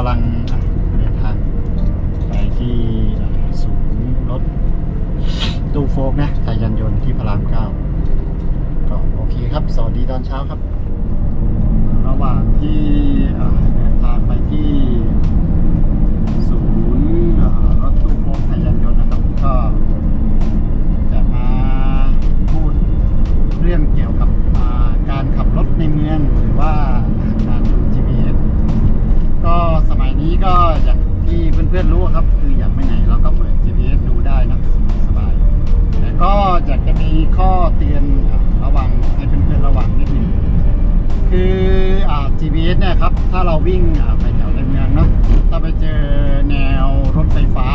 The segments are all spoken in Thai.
กำลังเดินทางไปที่ศูนย์รถตู้โฟกนะไทยยานยนต์ที่พระรามเก้าก็โอเคครับ สวัสดีตอนเช้าครับ ระหว่างที่เดินทางไปที่ศูนย์รถตู้โฟกไทยยานยนต์นะครับก็จะมาพูดเรื่องเกี่ยวกับการขับรถในเมืองหรือว่า นี้ก็อย่างที่เพื่อนๆรู้ครับ คืออยากไปไหนเราก็เปิด GPS ดูได้นะสบาย แต่ก็อยากจะมีข้อเตือนระวังให้เพื่อนๆระวังนิดนึงคืออ่า GPS เนี่ยครับ ถ้าเราวิ่งไปแถวในเมืองเนาะถ้าไปเจอแนวรถไฟฟ้า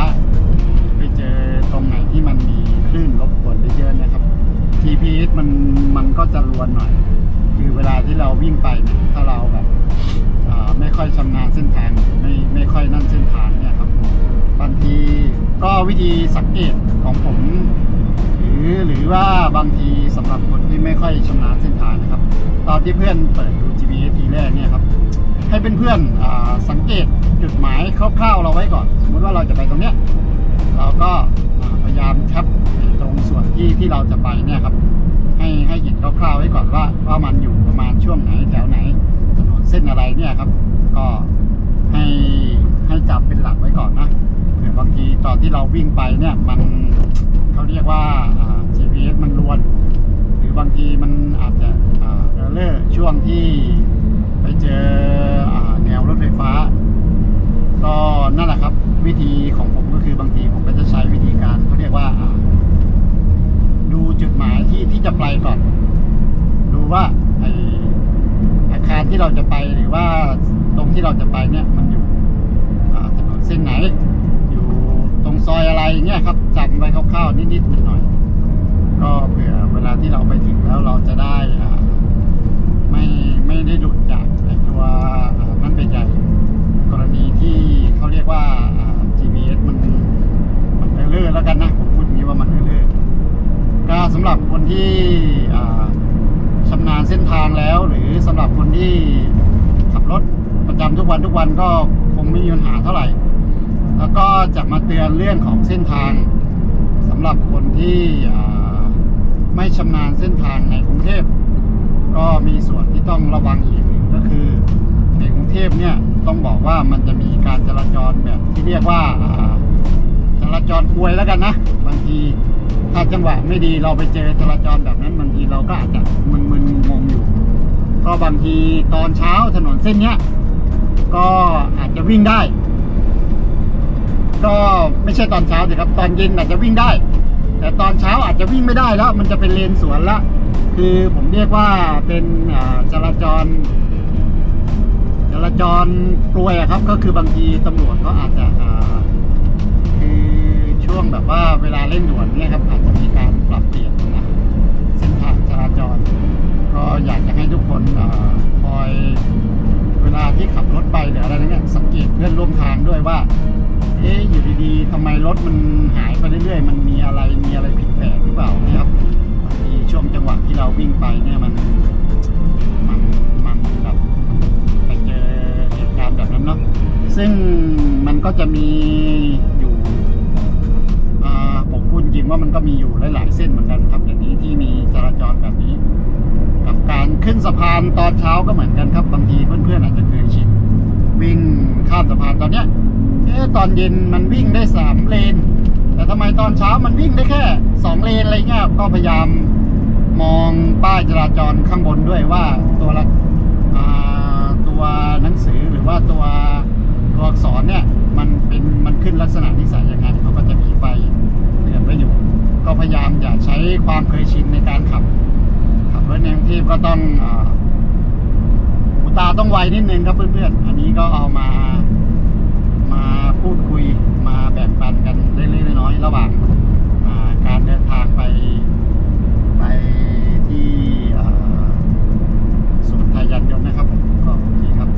ไปเจอตรงไหนที่มันมีคลื่นรบกวนเยอะๆนะครับ GPS มันมันก็จะรวนหน่อย คือเวลาที่เราวิ่งไปเนี่ยถ้าเราแบบ ไม่ค่อยชำนาญเส้นทางไม่ไม่ค่อยนั่นเส้นทางเนี่ยครับบางทีก็วิธีสังเกตของผม หรือหรือว่าบางทีสำหรับคนที่ไม่ค่อยชำนาญเส้นทางนะครับ ตอนที่เพื่อนเปิดดู GPS ทีแรกเนี่ยครับให้เป็นเพื่อนๆอ่าสังเกตจุดหมายคร่าวๆเราไว้ก่อน สมมติว่าเราจะไปตรงเนี้ยเราก็พยายามแคปตรงส่วนที่ที่เราจะไปเนี่ยครับให้ให้เห็นคร่าวๆไว้ก่อนว่าว่ามันอยู่ประมาณช่วงไหนแถวไหน ส้นอะไรเนี่ยครับ ก็ให้ให้จับเป็นหลักไว้ก่อนนะเผื่อบางทีตอนที่เราวิ่งไปเนี่ยมันเขาเรียกว่า GPS มันรวน หรือบางทีมันอาจจะเออเลอร์ช่วงที่ไปเจอแนวรถไฟฟ้า ก็นั่นแหละครับวิธีของผมก็คือบางทีผมก็จะใช้วิธีการเขาเรียกว่าดูจุดหมายที่ที่จะไปก่อน ดูว่าาคารที่เราจะไปหรือว่าตรงที่เราจะไปเนี่ยมันอยู่ถนนเส้นไหน อยู่ตรงซอยอะไรเงี้ยครับจำไว้คร่าวๆนิดๆหน่อยๆก็เผื่อเวลาที่เราไปถึงแล้วเราจะได้ไม่ไม่ได้หลุดจากตัวอ่านั่นเป็นใหญ่กรณีที่เขาเรียกว่าอ่า GPS มันมันเออเลอร์แล้วกันนะ ผมพูดอย่างนี้ว่ามันเออเลอร์ก็สำหรับคนที่อ่าชำนาญเส้นทางแล้ว หรือสำหรับคนที่ขับรถประจำ ทุกวันทุกวันก็คงไม่มีปัญหาเท่าไหร่ แล้วก็จะมาเตือนเรื่องของเส้นทางสำหรับคนที่ไม่ชำนาญเส้นทางในกรุงเทพ ก็มีส่วนที่ต้องระวังอีกหนึ่งก็คือในกรุงเทพเนี่ยต้องบอกว่ามันจะมีการจราจรแบบที่เรียกว่าจราจรกลวยแล้วกันนะบางทีถ้าจังหวะไม่ดีเราไปเจอจราจรแบบนั้นบางทีเราก็อาจจะมึนๆงงอยู่ ก็บางทีตอนเช้าถนนเส้นเนี้ย ก็อาจจะวิ่งได้ ก็ไม่ใช่ตอนเช้าสิครับ ตอนเย็นอาจจะวิ่งได้ แต่ตอนเช้าอาจจะวิ่งไม่ได้แล้ว มันจะเป็นเลนสวนละคือผมเรียกว่าเป็นจราจร จราจรกลวยครับ ก็คือบางทีตำรวจเขาอาจจะคือช่วงแบบว่าเวลาเร่งด่วนเนี่ย ไปเรื่อยๆ มันมีอะไรมีอะไรผิดแปลกหรือเปล่านะครับบางทีช่วงจังหวะที่เราวิ่งไปเนี่ยมันมันมันแบบไปเจอเหตุการณ์แบบนั้นเนาะซึ่งมันก็จะมีอยู่ผมพูดจริงว่ามันก็มีอยู่หลาย ๆ เส้นเหมือนกันครับอย่างนี้ที่มีจราจรแบบนี้ กับการขึ้นสะพานตอนเช้าก็เหมือนกันครับ บางทีเพื่อนๆอาจจะเคยชินวิ่งข้ามสะพานตอนเนี้ยเอ๊ะตอนเย็นมันวิ่งได้สามเลน แต่ทำไมตอนเช้ามันวิ่งได้แค่สองเลนอะไรเงี้ยก็พยายามมองป้ายจราจรข้างบนด้วยว่าตัวละตัวหนังสือหรือว่าตัวตัวอักษรเนี่ยมันเป็นมันขึ้นลักษณะนิสัยยังไงเขาก็จะมีไฟเตือนไว้อยู่ก็พยายามอย่าใช้ความเคยชินในการขับขับรถในกรุงเทพก็ต้องอาหูตาต้องไวนิดนึงครับเพื่อนๆอันนี้ก็เอามามาพูดคุยมาแบ่งปันกัน ล็กๆน้อยๆระหว่างการเดินทางไปไปที่ศูนย์ไทยยันยนต์นะครับผมก็โอเคครับ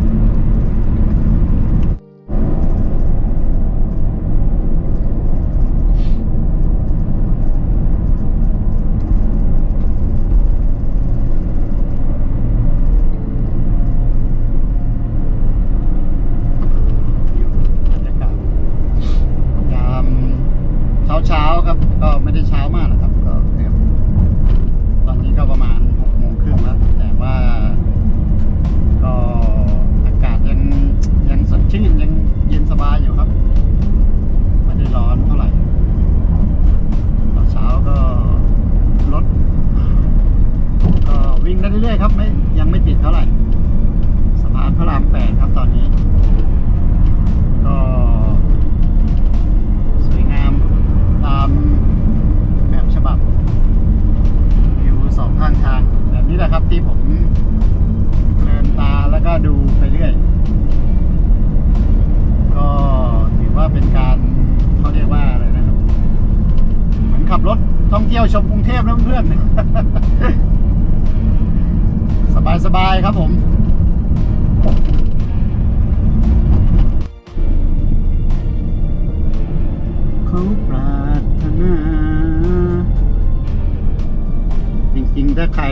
ใคร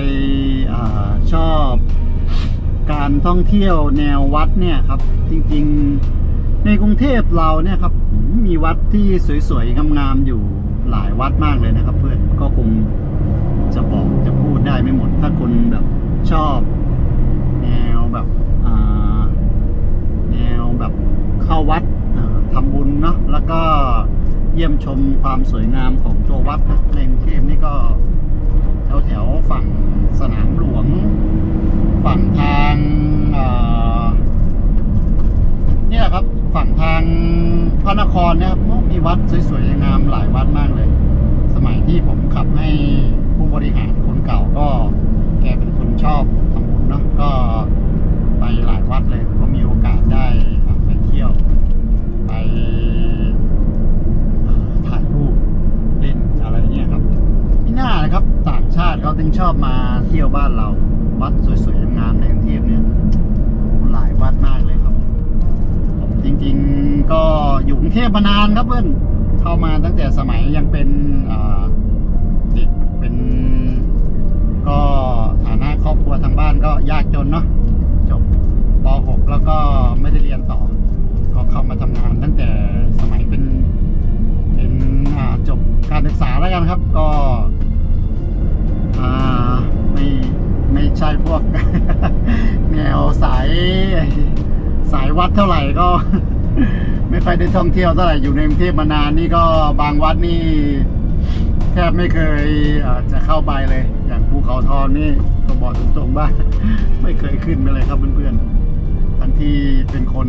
อชอบการท่องเที่ยวแนววัดเนี่ยครับ จริงๆในกรุงเทพเราเนี่ยครับ มีวัดที่สวยๆงามๆอยู่หลายวัดมากเลยนะครับ เพื่อนก็คงจะบอกจะพูดได้ไม่หมด ถ้าคนแบบชอบ แนวแบบแนวแบบเข้าวัดอ่าทำบุญเนาะแล้วก็เยี่ยมชมความสวยงามของตัววัดนะในกรุงเทพนี่ก็ แถวๆฝั่งสนามหลวง ฝั่งทางเอ่อเนี่ยครับฝั่งทางพระนครเนี่ยครับมีวัดสวยๆงามหลายวัดมากเลย สมัยที่ผมขับให้ผู้บริหารคนเก่าก็แกเป็นคนชอบทำบุญเนาะก็ไปหลายวัดเลยก็มีโอกาสได้ไปเที่ยวไปเอ่อถ่ายรูปเล่นอะไรเงี้ยครับ นี่น่านะครับต่าติเขาถึงชอบมาเที่ยวบ้านเรา วัดสวยๆงามๆในกรุงเทพเนี่ยหลายวัดมากเลยครับ ผมจริงๆก็อยู่กรุงเทพมานานครับเพื่อนเข้ามาตั้งแต่สมัยยังเป็นเด็กเป็นก็ฐานะครอบครัวทางบ้านก็ยากจนเนาะจบป .6 แล้วก็ไม่ได้เรียนต่อ ก็เข้ามาทำงานตั้งแต่สมัยเป็นเป็นจบการศึกษาแล้วกันครับ ก็ ใช่พวก แนวสายสายวัดเท่าไหร่ก็ ไม่ค่อยได้ท่องเที่ยวเท่าไหร่อยู่ในกรุงเทพมานานนี่ก็บางวัดนี่ แทบไม่เคยจะเข้าไปเลย อย่างภูเขาทองนี่ก็บอกตรงๆว่าไม่เคยขึ้นไปเลยครับเพื่อนๆทั้งที่เป็นคน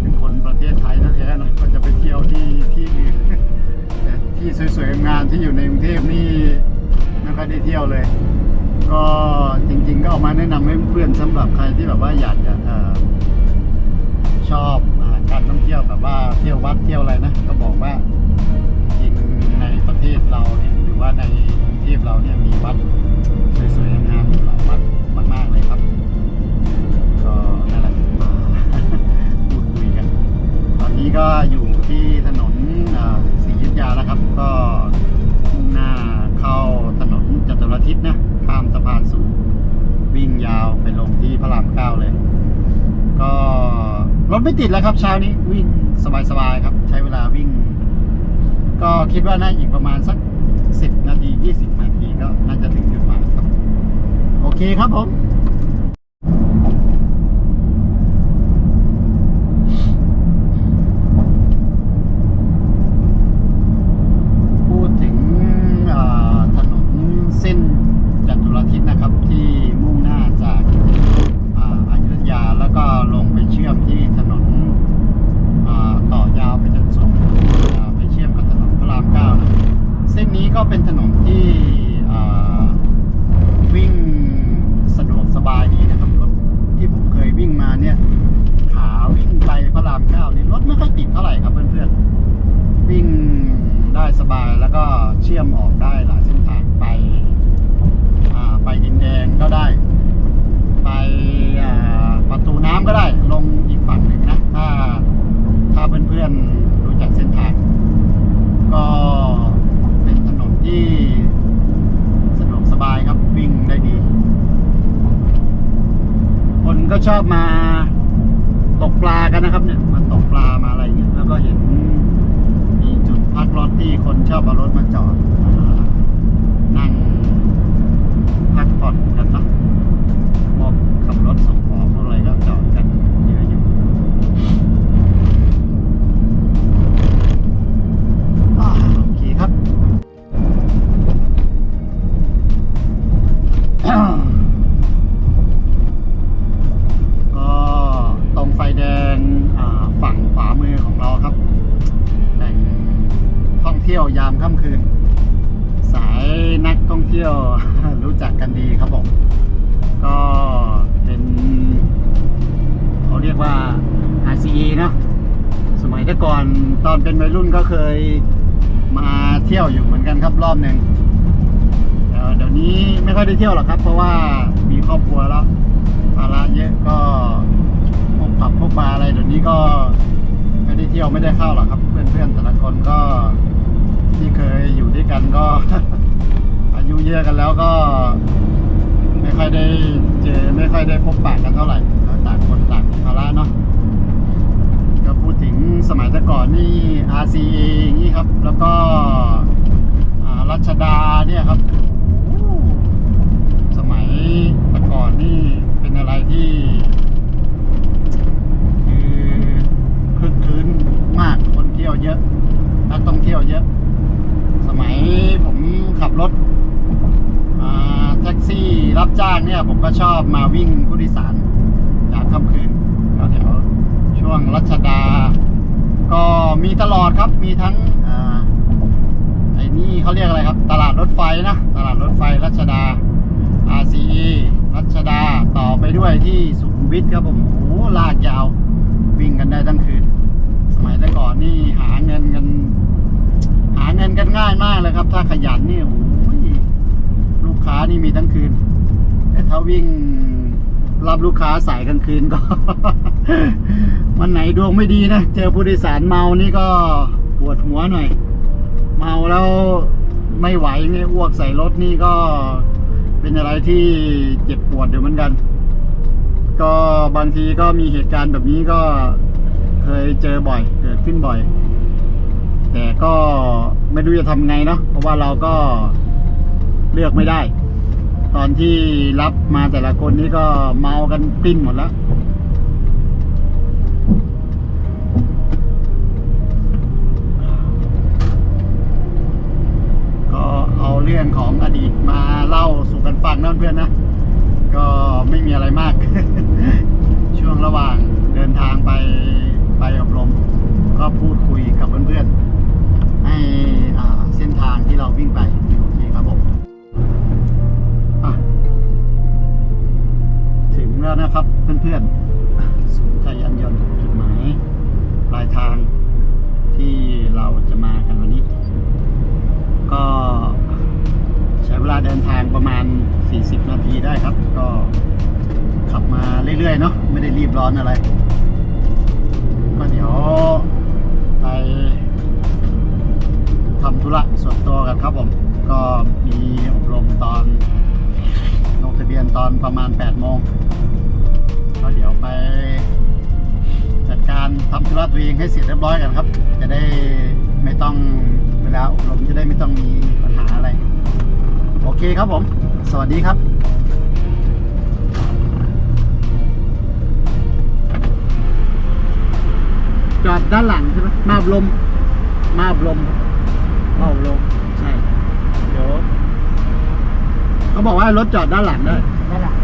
เป็นคนประเทศไทยแท้ๆนะก็จะไปเที่ยวที่ที่อื่นแต่ที่สวยๆงามที่อยู่ในกรุงเทพนี่ไม่ค่อยได้เที่ยวเลย ก็จริง ๆ ก็เอามาแนะนำให้เพื่อนสำหรับใครที่แบบว่าอยากจะเอ่อชอบอาการท่องเที่ยวแบบว่าเที่ยววัดเที่ยวอะไรนะ ก็บอกว่าจริงๆในประเทศเราเนี่ยหรือว่าในกรุงเทพเราเนี่ยมีวัดสวยๆงามๆหลายวัดมากๆเลยครับ ก็นั่นแหละมาพูดคุยกัน ตอนนี้ก็อยู่ที่ถนนอ่าศรีอยุธยาแล้วครับ ก็มุ่งหน้าเข้าถนนจตุรทิศนะ ข้ามสะพานสูง วิ่งยาวไปลงที่พระรามเก้าเลย ก็รถ ไม่ติดแล้วครับเช้านี้วิ่งสบายๆครับ ใช้เวลาวิ่ง ก็คิดว่าน่าอีกประมาณสักสิบนาทียี่สิบนาทีก็น่าจะถึงจุดหมายครับ โอเคครับผม ยกว่า RCE เนอะสมัยแต่ก่อนตอนเป็นวัยรุ่นก็เคยมาเที่ยวอยู่เหมือนกันครับรอบหนึ่งเดี๋ยวนี้ไม่ค่อยได้เที่ยวหรอกครับ เพราะว่ามีครอบครัวแล้วภาระเยอะก็พวกผับพวกบาร์อะไรเดี๋ยวนี้ก็ไม่ได้เที่ยวไม่ได้เข้าหรอกครับ เพื่อนๆแต่ละคนก็ที่เคยอยู่ด้วยกันก็ อายุเยอะกันแล้วก็ ไม่ค่อยได้เจอไม่ค่อยได้พบปะกันเท่าไหร่ ต่างคนต่างมีภาระเนาะก็พูดถึงสมัยแต่ก่อนนี่ RCA อย่างนี้ครับ แล้วก็อ่ารัชดาเนี่ยครับ สมัยแต่ก่อนนี่เป็นอะไรที่ คือคึกคืนมากคนเที่ยวเยอะนักท่องเที่ยวเยอะ สมัยผมขับรถแท็กซี่รับจ้างเนี่ย ผมก็ชอบมาวิ่งผู้โดยสาร ค่ำคืนแถวแถวช่วงรัชดา ก็มีตลอดครับมีทั้งอไอ้นี่เขาเรียกอะไรครับ ตลาดรถไฟนะ ตลาดรถไฟรัชดา RCE รัชดาต่อไปด้วยที่สุขุมวิทครับผมโอ้ลากยาววิ่งกันได้ทั้งคืน สมัยแต่ก่อนนี่หาเงินกัน หาเงินกันง่ายมากเลยครับ ถ้าขยันนี่โอ้ยลูกค้านี่มีทั้งคืน แต่ถ้าวิ่ง รับลูกค้าสายกลางคืนก็ วันไหนดวงไม่ดีนะ เจอผู้โดยสารเมานี่ก็ปวดหัวหน่อย เมาแล้วไม่ไหวนี่อ้วกใส่รถนี่ก็เป็นอะไรที่เจ็บปวดอยู่เหมือนกัน ก็บางทีก็มีเหตุการณ์แบบนี้ก็เคยเจอบ่อย เกิดขึ้นบ่อย แต่ก็ไม่รู้จะทำไงเนาะเพราะว่าเราก็เลือกไม่ได้ ตอนที่รับมาแต่ละคนนี่ก็เมากันปิ้นหมดแล้วก็เอาเรื่องของอดีตมาเล่าสู่กันฟังนะเพื่อนนะ ก็ไม่มีอะไรมาก ช่วงระหว่างเดินทางไปไปอบรม ก็พูดคุยกับเพื่อนๆให้เส้นทางที่เราวิ่งไปโอเคครับผม แล้วนะครับเพื่อนๆศูนย์ไทยยานยนต์จุดหมายปลายทางที่เราจะมากันวันนี้ ก็ใช้เวลาเดินทางประมาณ 40 นาทีได้ครับ ก็ขับมาเรื่อยๆเนาะไม่ได้รีบร้อนอะไร ก็เดี๋ยวไปทำธุระส่วนตัวกันครับผม ก็มีอบรมตอน ลงทะเบียนตอนประมาณ8โมงก็เดี๋ยวไปจัดการทำธุระตัวเองให้เสร็จเรียบร้อยกันครับ จะได้ไม่ต้องเวลาอบรมจะได้ไม่ต้องมีปัญหาอะไร โอเคครับผม สวัสดีครับจอดด้านหลังใช่ไหมมาบรมมาบรมมาอบรมใช่ เขาบอกว่ารถจอดด้านหลังได้ด้านหลังนะ